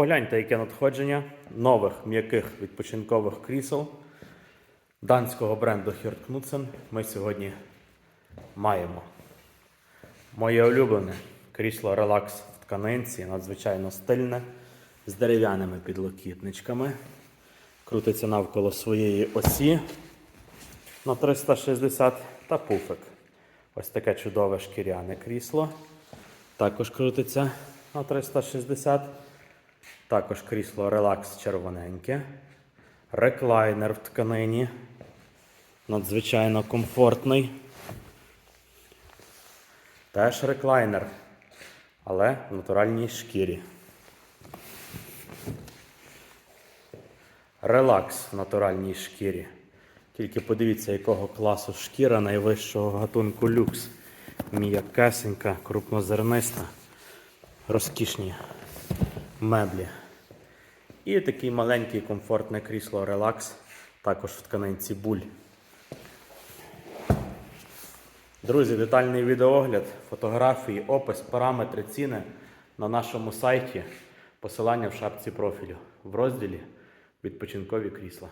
Погляньте, яке надходження нових м'яких відпочинкових крісел данського бренду Knudsen ми сьогодні маємо. Моє улюблене крісло Relax в тканинці, надзвичайно стильне, з дерев'яними підлокітничками. Крутиться навколо своєї осі на 360 та пуфик. Ось таке чудове шкіряне крісло. Також крутиться на 360. Також крісло релакс червоненьке. Реклайнер в тканині. Надзвичайно комфортний. Теж реклайнер, але в натуральній шкірі. Релакс в натуральній шкірі. Тільки подивіться, якого класу шкіра найвищого гатунку люкс. М'якесенька, крупнозерниста, розкішні меблі. І такий маленький комфортне крісло релакс, також в тканинці буль. Друзі, детальний відеоогляд, фотографії, опис, параметри, ціни на нашому сайті. Посилання в шапці профілю в розділі Відпочинкові крісла.